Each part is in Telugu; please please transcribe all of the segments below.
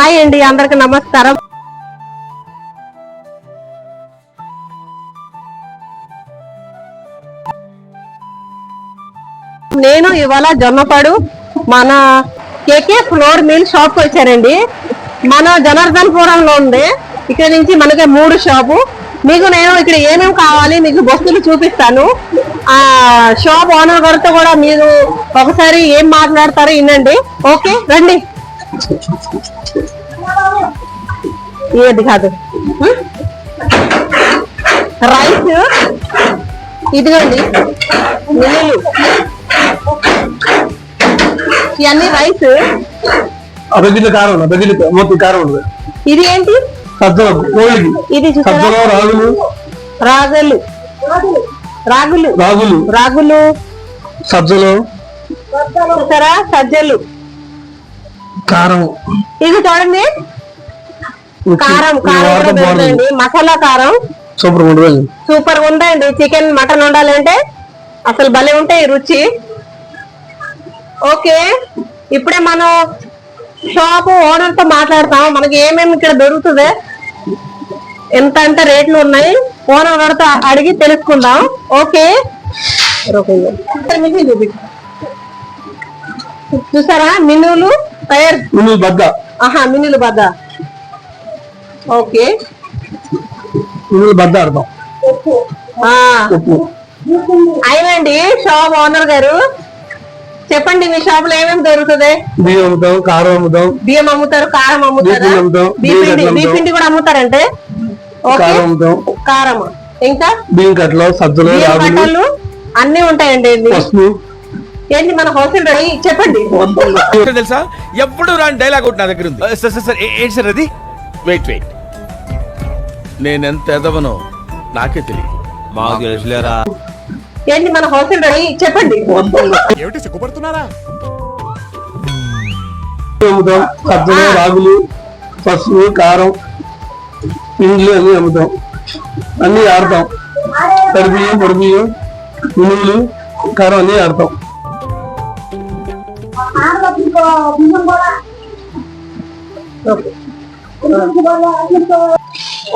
హాయ్ అండి అందరికి నమస్కారం. నేను ఇవాళ జొన్నపాడు మన కేకే ఫ్లోర్ మిల్ షాప్ వచ్చారండి మన జనార్దన్పురంలో ఉంది. ఇక్కడ నుంచి మనకి మూడు షాపు. మీకు నేను ఇక్కడ ఏమేమి కావాలి మీకు వస్తువులు చూపిస్తాను. ఆ షాప్ ఓనర్ గారితో కూడా మీరు ఒకసారి ఏం మాట్లాడతారో వినండి. ఓకే రండి. ఏది కాదు? రైస్? ఇదిగోండి. ఇవన్నీ. రైస్? బెగిలి కారం బెగిలి మొత్తం కారం ఉండదు ఇది ఏంటి? ఇది రాగులు. రాగులు. రాగులు. రాగులు. రాగులు. సజ్జలు. సజ్జలు. కారం. ఇది చూడండి. కారం కారం దొరుకుతుంది మసాలా కారం. సూపర్ ఉంటుంది సూపర్ ఉందండి. చికెన్ మటన్ వండాలంటే అసలు భలే ఉంటాయి రుచి. ఓకే. ఇప్పుడే మనం షాప్ ఓనర్తో మాట్లాడతాం. మనకి ఏమేమి ఇక్కడ దొరుకుతుంది? ఎంత అంటే రేట్లు ఉన్నాయి? ఓనర్ గారితో అడిగి తెలుసుకుందాం. ఓకే. మిషన్ చూపి చూసారా? మినులు తయారు నువ్వు బద్ద. ఆహా మినులు బద్ద. ఓకే. నువ్వు బద్ద ఉప్పు. అయినండి షాప్ ఓనర్ గారు. చెప్పండి మీ షాప్లో ఏమేమి దొరుకుతుంది? బియ్యం అమ్ముతాం కారం అమ్ముతాం. బియ్యం అమ్ముతారు కారం అమ్ముతారా? బియ్యం అమ్ముతాం, బియ్యం బియ్యం పిండి అమ్ముతాం. బియ్యం పిండి కూడా అమ్ముతారంటే? ఓకే. కారం అమ్ముతాం. కారం ఇంకా? బియ్యం కట్టలు సజ్జలు కట్టలు అన్ని ఉంటాయండి. ఏంటి మన హోల్సేల్ రెడీ చెప్పండి. తెలుసా? ఎప్పుడు రాని డైలాగ్ ఒకటి నా దగ్గర ఉంది. సార్ సార్ సార్ ఏంటి సార్ అది? వెయిట్ వెయిట్ నేనెంత ఎదవనో నాకే తెలియదు. మాకు తెలుసులేరా ఏంటి మన హోల్సేల్ రెడీ? చెప్పండి. బియ్యం అమ్ముతాం సజ్జలు రాగులు పసుపు కారం పిండిలు అన్ని అమ్ముతాం అన్ని ఆడతాం. తడి బియ్యం పొడి బియ్యం మినుములు కారం అన్ని ఆడతాం.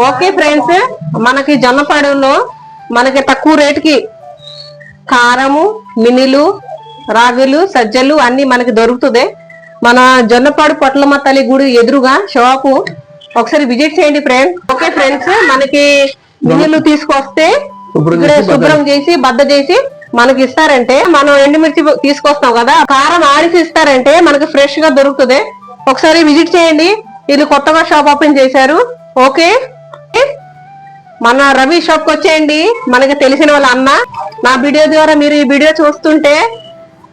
ఓకే ఫ్రెండ్స్ మనకి జొన్నపాడులో మనకి తక్కువ రేటుకి కారము మినిలు రాగులు సజ్జలు అన్ని మనకి దొరుకుతుంది. మన జొన్నపాడు పొట్లమ్మ తల్లి గుడి ఎదురుగా షాపు. ఒకసారి విజిట్ చేయండి ఫ్రెండ్స్. ఓకే ఫ్రెండ్స్ మనకి మినిలు తీసుకొస్తే శుభ్రం ఇక్కడే చేసి శుభ్రం చేసి బద్ద చేసి మనకి ఇస్తారంటే మనం ఎండుమిర్చి తీసుకొస్తాం కదా కారం ఆడిసి ఇస్తారంటే మనకి ఫ్రెష్గా దొరుకుతుంది. ఒకసారి విజిట్ చేయండి. వీళ్ళు కొత్తగా షాప్ ఓపెన్ చేశారు. ఓకే? మన రవి షాప్కి వచ్చేయండి. మనకి తెలిసిన వాళ్ళ అన్న. నా వీడియో ద్వారా మీరు ఈ వీడియో చూస్తుంటే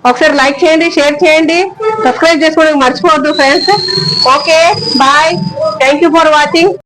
ఒకసారి లైక్ చేయండి షేర్ చేయండి. సబ్స్క్రైబ్ చేసుకోవడానికి మర్చిపోవద్దు friends okay? Bye thank you for watching